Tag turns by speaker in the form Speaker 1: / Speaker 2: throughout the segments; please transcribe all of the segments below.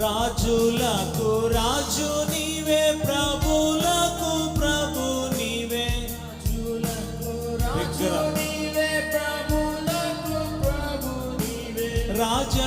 Speaker 1: రాజులకు రాజు నీవే ప్రభులకు ప్రభు నీవే. రాజా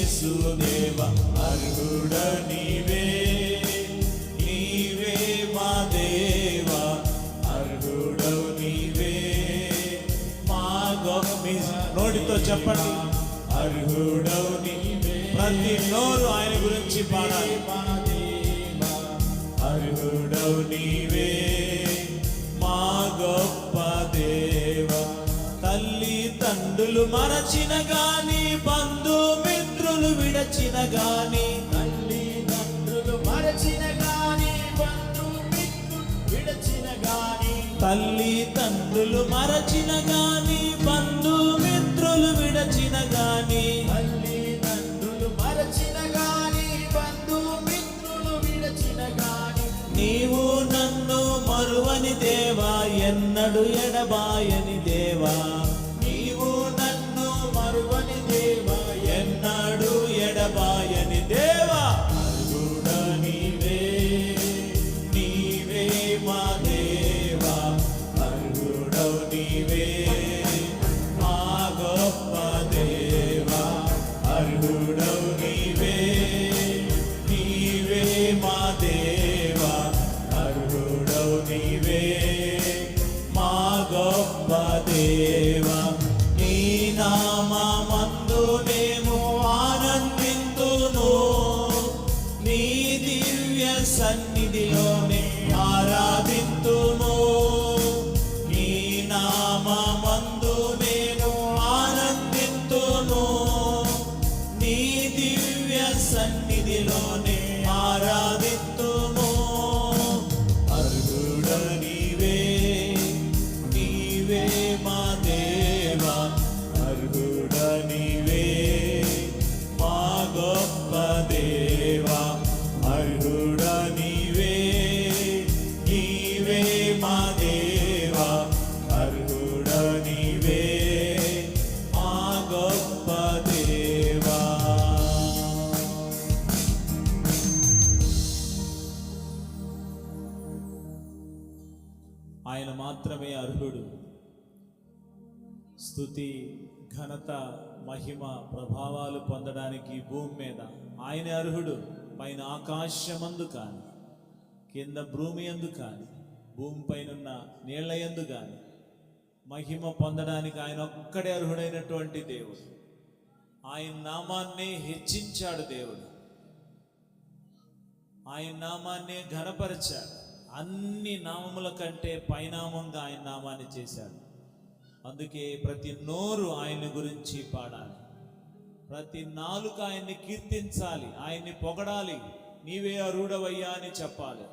Speaker 1: యేసుదేవ అర్హుడ నీవే నీవే మా దేవ అర్హుడవు నీవే మా గొప్ప నోటితో చెప్పండి. అర్హుడవు నీవే ప్రతి నోరు ఆయన గురించి పాడాలి. అర్హుడవు నీవే మా గొప్ప దేవ తల్లి తండ్రులు మరచిన గాని బంధువులు విడచిన గాని
Speaker 2: తల్లి తండ్రులు మరచిన గాని విడచిన గాని
Speaker 1: తల్లి తండ్రులు మరచిన గాని బంధుమిత్రులు విడచిన గాని
Speaker 2: తల్లి తండ్రులు మరచిన గాని బంధుమిత్రులు విడచిన గాని.
Speaker 1: నీవు నన్ను మరువని దేవా ఎన్నడు ఎడబాయని దేవా. నీవు నన్ను మరువని దేవా నీ నామందు మేము ఆనందింతును. నీ దివ్య సన్నిధిలోనే ఆరాధింతును. నీ నామందు నేను ఆనందింతును. నీ దివ్య సన్నిధిలోనే ఆయన మాత్రమే అర్హుడు. స్థుతి ఘనత మహిమ ప్రభావాలు పొందడానికి ఈ భూమి మీద ఆయన అర్హుడు. పైన ఆకాశమందు కాని కింద భూమి ఎందు కాని భూమి పైన నీళ్ళ ఎందు కాని మహిమ పొందడానికి ఆయన ఒక్కడే అర్హుడైనటువంటి దేవుడు. ఆయన నామాన్ని హెచ్చించాడు దేవుడు. ఆయన నామాన్ని ఘనపరిచాడు. అన్ని నామముల కంటే పైనామంగా ఆయన నామాన్ని చేశాడు. అందుకే ప్రతి నోరు ఆయన గురించి పాడాలి. ప్రతి నాలుక ఆయన్ని కీర్తించాలి ఆయన్ని పొగడాలి. నీవే అరుడవయ్యా అని చెప్పాలి.